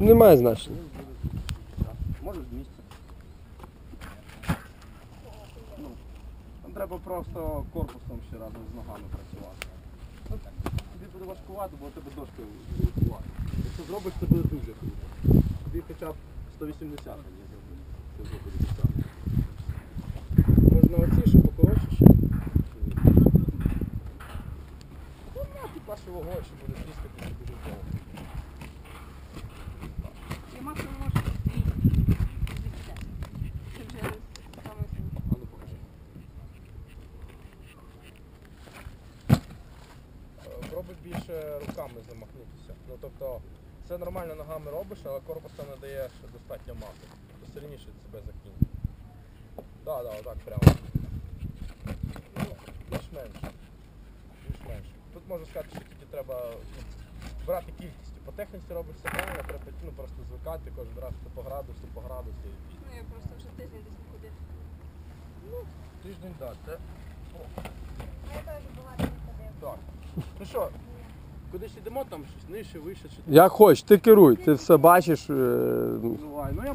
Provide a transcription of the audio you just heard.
Немає значення. Може. Ну, там треба просто корпусом ще разом з ногами працювати. Ну, тобі буде важкувати, бо тебе дошка важкувати. Якщо зробиш, це буде дуже круто. Тобі хоча б 180 мені зробити. Це вже буде десятка. Можна оці ще покоротше. Ну, на, ти перший вогонь, що буде тріскати дуже довго. Я максимум можу дві. Це вже саме сильно. А ну покажи. Е, Пробуй більше руками замахнутися. Ну тобто, це нормально ногами робиш, але корпусом не даєш достатньо маси. Тобто сильніше себе закинь. Так, так, отак прямо. Ну, більш-менш. Можу сказати, що тільки треба ну, брати кількістю. По техніці робиш все правильно, треба ну, просто звикати кожен раз то по градусу, по градусу. і Ну я просто вже тиждень десь не ходив. Тиждень, так. Це... Я теж багато не ходив. Так. Ну що, кудись йдемо там щось нижче, вище чи Як хочеш, ти керуй, ти все бачиш. е. Ну я